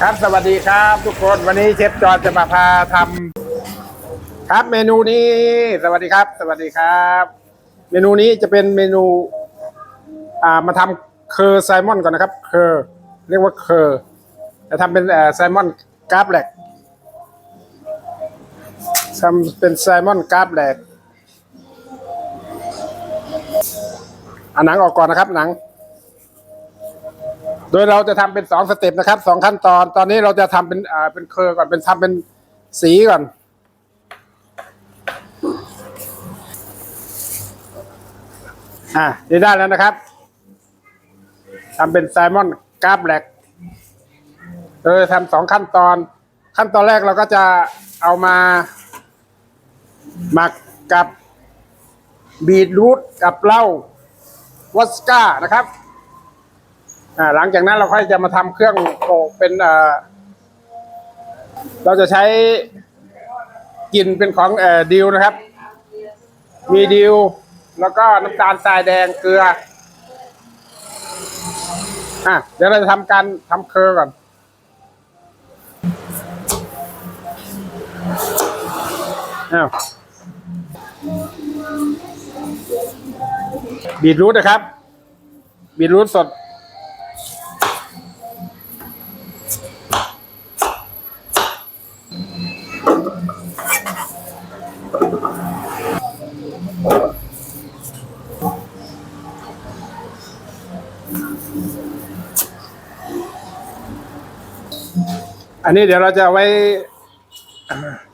ครับสวัสดีครับทุกคนวันนี้เชฟจอร์จจะมาพาทำครับเมนูนี้ สวัสดีครับ สวัสดีครับ เมนูนี้จะเป็นเมนู อ่ามาทำเคอร์ไซมอนก่อนนะครับ เคอร์เรียกว่าเคอร์จะทำเป็นเอ่อไซมอนกราฟแหลกทำเป็นไซมอนกราฟแหลกเอาหนังออกก่อนนะครับหนัง โดยเราจะทำเป็นสองสเต็ปนะครับสองขั้นตอน ตอนนี้เราจะทำเป็นอ่าเป็นเคอร์ก่อนเป็นทำเป็นสีก่อน อ่านี่ได้แล้วนะครับทำเป็นไซมอนกราฟแบล็กโดยทำสองขั้นตอน ขั้นตอนแรกเราก็จะเอามาหมักกับบีทรูทกับเหล้าวอสก้านะครับ หลังจากนั้นเราค่อยจะมาทำเครื่องโปะเป็นเราจะใช้กลิ่นเป็นของอดิวนะครับ มีดิวแล้วก็น้ำตาลทรายแดงเกลืออะเดี๋ยวเราจะทำการทำเคอร์ก่อนอ้าวบีทรูทนะครับ บีทรูทสด อันนี้เดี๋ยวเราจะไว้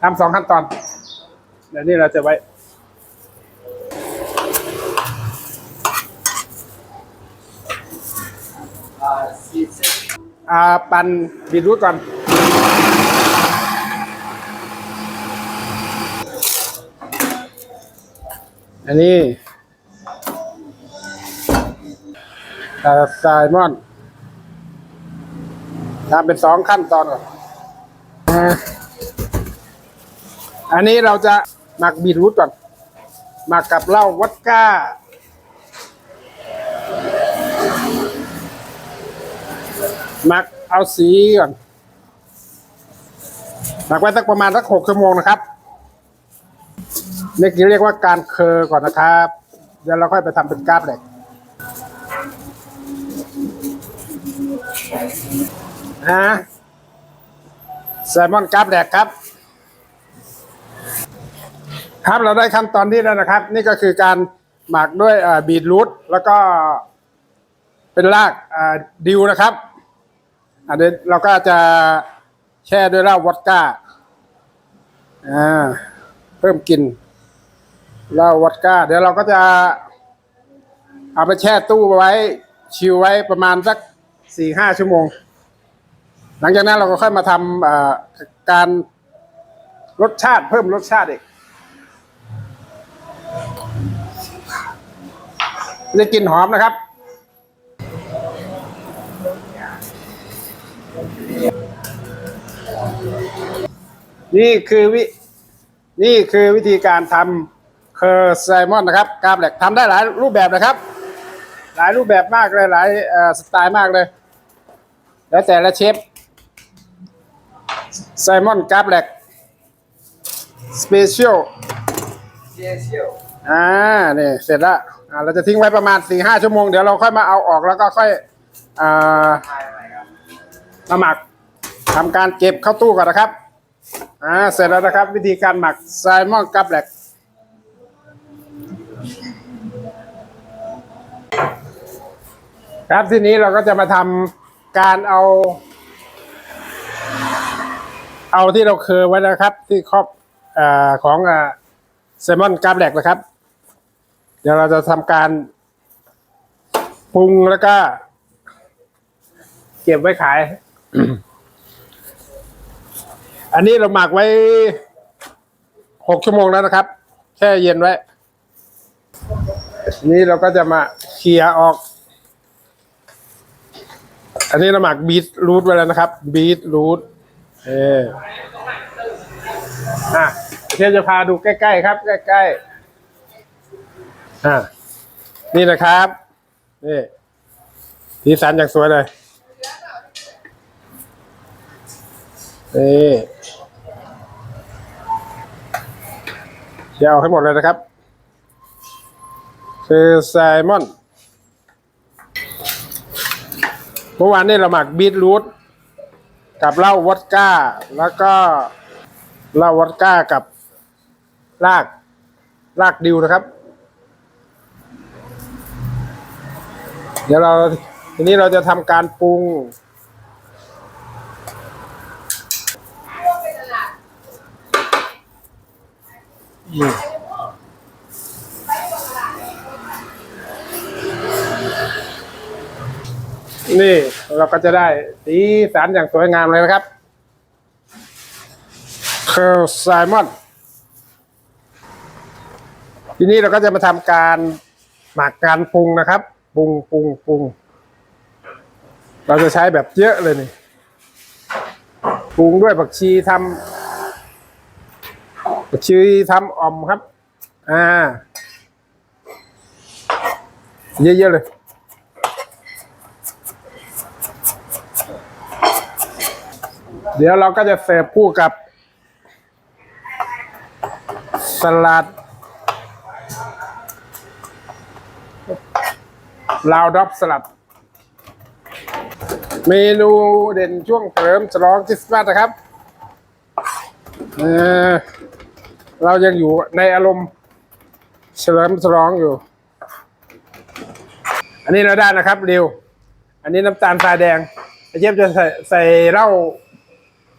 ทำสองขั้นตอน เดี๋ยวนี้เราจะไว้ อ่าปั่นบีทรูทก่อน อันนี้อ่ไซมอนทำเป็นสองขั้นตอนก่อน อันนี้เราจะหมักบีทรูทก่อนหมักกับเหล้าวัดก้า หมักเอาสีก่อนหมักไว้สักประมาณสักหกชั่วโมงนะครับนี่คือเรียกว่าการเคอร์ก่อนนะครับ เดี๋ยวเราค่อยไปทำเป็นกราฟเหล็กนะ แซลมอนกราฟแดกครับ ครับเราได้ขั้นตอนนี้แล้วนะครับ นี่ก็คือการหมักด้วยบีทรูทแล้วก็เป็นรากดิวนะครับอันนี้เราก็จะแช่ด้วยเหล้าวอดก้าอ่าเพิ่มกลิ่นเหล้าวอดก้า เดี๋ยวเราก็จะ เอาไปแช่ตู้ไว้ ชิวไว้ประมาณสักสี่ห้าชั่วโมง หลังจากนั้นเราก็ค่อยมาทำการรสชาติเพิ่มรสชาติอีกจะกลิ่นหอมนะครับ นี่คือวิ นี่คือวิธีการทำเคอร์ไซมอนนะครับกราฟแหลกทำได้หลายรูปแบบนะครับ หลายรูปแบบมากเลยหลายสไตล์มากเลย แล้วแต่ละเชฟ ไซมอนกราฟแหลกสเปเชียลเชียเชียวอ่านี่เสร็จแล้วอ่าเราจะทิ้งไว้ประมาณสี่ห้าชั่วโมง เดี๋ยวเราค่อยมาเอาออกแล้วก็ค่อยอ่าทายอะไรครับมาหมักทำการเก็บเข้าตู้ก่อนนะครับอ่าเสร็จแล้วนะครับ วิธีการหมักไซมอนกับแหลกครับทีนี้เราก็จะมาทำการเอา เอาที่เราเคยไว้นะครับ ที่ครอบอของอ่าไซมอนกับแหลกนะครับ เดี๋ยวเราจะทำการปรุงแล้วก็ เก็บไว้ขาย อันนี้เราหมักไว้หกชั่วโมงแล้วนะครับ แช่เย็นไว้ นี่เราก็จะมาเคลียออก อันนี้เราหมักบีทรูทไว้แล้วนะครับบีทรูท เอออะเดี๋ยจะพาดูใกล้ๆครับ ใกล้ๆอะนี่นะครับ นี่สีสันอย่างสวยเลยนี่เดี๋ยวเอาให้หมดเลยนะครับ คือไซมอน เมื่อวานนี้เราหมักบีทรูท กับเหล้าวอดก้า แล้วก็เหล้าวอดก้ากับรากรากดิวนะครับ เดี๋ยวเราทีนี้เราจะทำการปรุง นี่เราก็จะได้สีสันอย่างสวยงามเลยนะครับเคอร์ไซมอนทีนี้เราก็จะมาทำการหมักการปรุงนะครับปรุงปรุงปรุงเราจะใช้แบบเยอะเลยนี่ปรุงด้วยผักชีทำผักชีทำอ่อมครับ อ่า เยอะๆเลย เดี๋ยวเราก็จะเสิร์ฟคู่กับ สลัดลาวดอกสลัด เมนูเด่นช่วงเฉลิมฉลองคริสต์มาสนะครับเออเรายังอยู่ในอารมณ์เฉลิมฉลองอยู่ อันนี้เราได้นะครับเริวอันนี้น้ำตาลทรายแดงไอเจฟจะใส่ใส่เหล้า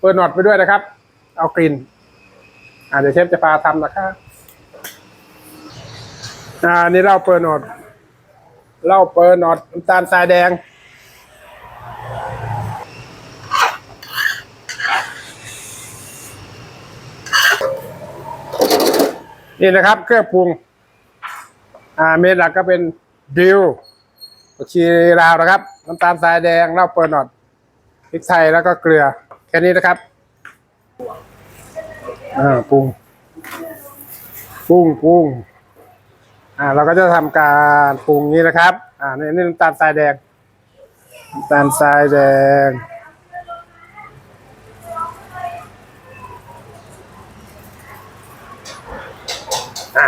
เปิดหนอดไปด้วยนะครับ เอากลิ่นอ่าเดี๋ยวเชฟจะพาทำนะครับอ่านี่เหล้าเปิดหนอดเหล้าเปิดหนอดน้ำตาลทรายแดงนี่นะครับเครื่องปรุง อ่าเมนหลักก็เป็นดิวผักชีลาวนะครับ น้ำตาลทรายแดงเหล้าเปิดหนอดพริกไทยแล้วก็เกลือ แค่นี้นะครับอ่าปรุงปรุงปรุงอ่าเราก็จะทำการปรุงนี้นะครับ อ่านี่นี่น้ำตาลทรายแดงน้ำตาลทรายแดงอะ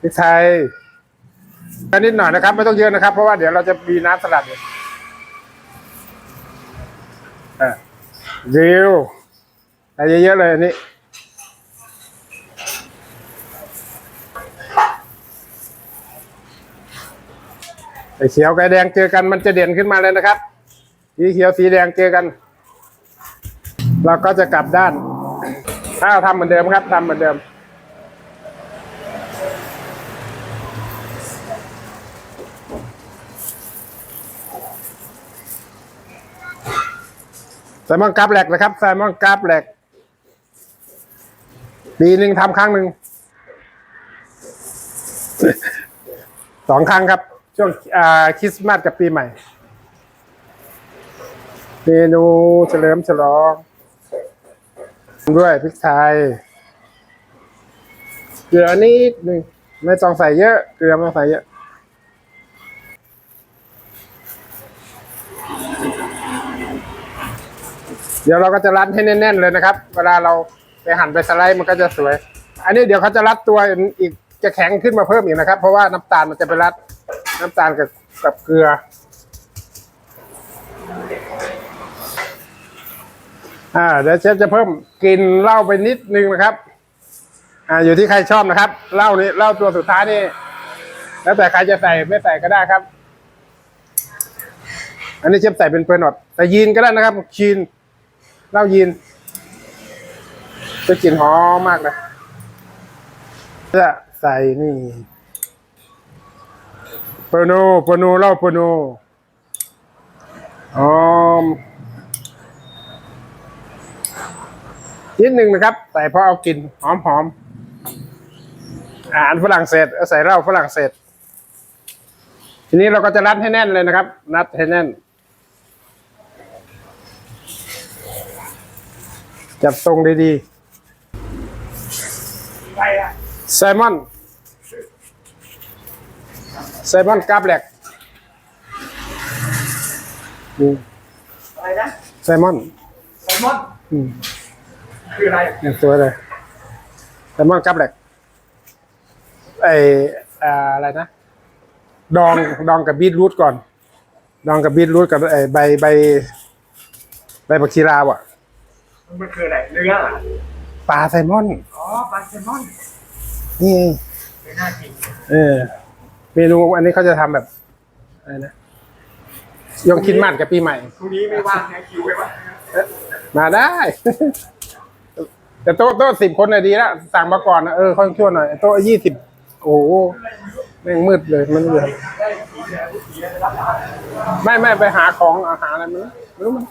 พริกไทยอันนิดหน่อยนะครับ ไม่ต้องเยอะนะครับ เพราะว่าเดี๋ยวเราจะมีน้ำสลัดอยู่ อะดิวใส่เยอะๆเลยอันนี้ไอเขียวกับแดงเจอกันมันจะเด่นขึ้นมาเลยนะครับ สีเขียวสีแดงเจอกัน เราก็จะกลับด้าน ถ้าเราทำเหมือนเดิมครับทำเหมือนเดิม แซลมอนกราฟแหลกนะครับแซลมอนกราฟแหลกปีหนึ่งทำครั้งหนึ่งสองครั้งครับ ช่วงคริสต์มาสกับปีใหม่ เมนูเฉลิมฉลอง ด้วยพริกไทยเกลือนิดหนึ่งไม่ต้องใส่เยอะ เกลือไม่ต้องใส่เยอะ เดี๋ยวเราก็จะรัดให้แน่น ๆ เลยนะครับ เวลาเราไปหั่นไปสไลด์มันก็จะสวย อันนี้เดี๋ยวเขาจะรัดตัวอีกจะแข็งขึ้นมาเพิ่มอีกนะครับ เพราะว่าน้ำตาลมันจะไปรัดน้ำตาลกับกับเกลืออ่าเดี๋ยวเชฟจะเพิ่มกลิ่นเหล้าไปนิดนึงนะครับอ่าอยู่ที่ใครชอบนะครับเหล้านี้เหล้าตัวสุดท้ายนี่ แล้วแต่ใครจะใส่ไม่ใส่ก็ได้ครับ อันนี้เชฟใส่เป็นเปอร์นอตแต่ยีนก็ได้นะครับชีน เหล้ายีนจะกลิ่นหอมมากเลยจะใส่นี่เปโนเปโนเหล้าเปโนหอมนิดหนึ่งนะครับใส่พราะเอากลิ่นหอมหอมอาหารฝรั่งเศสใส่เหล้าฝรั่งเศส ทีนี้เราก็จะรัดให้แน่นเลยนะครับ รัดให้แน่น จับทรงดีๆไซมอนไซมอนกราบแหลกนี่อะไรนะไซมอนซลมอนอืมคืออะไรอย่างสวยเลยแซลมอนกับแหลกไออ่าอะไรนะ ดองดองกับบีทรูทก่อน ดองกับบีทรูทกับไอใบใบใบผักชีราวอะ มันคืออะไรเนื้อเหรอปลาไซลมอน อ๋อปลาแซลมอนนี่ไม่น่ากินเออ เมนูอันนี้เขาจะทำแบบอะไรนะยงคิดมัดกับปีใหม่ พรุ่งนี้ไม่ว่างนะคิวไว้ว่างมาได้ แต่โต๊ะโต๊ะสิบคนน่ะดีแล้วสั่งมาก่อนนะเออค่อยชั่วหน่อยโต๊ะยี่สิบโอ้โหแม่งมืดเลยมันเหลือได้ผีแล้วผีแล้วรับร้านไม่ไม่ไปหาของอาหารอะไรมันไม่รู้มัน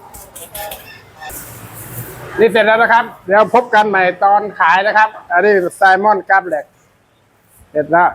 นี่เสร็จแล้วนะครับ เดี๋ยวพบกันใหม่ตอนขายนะครับ อันนี้ไซมอนกับเหล็ก เสร็จแล้ว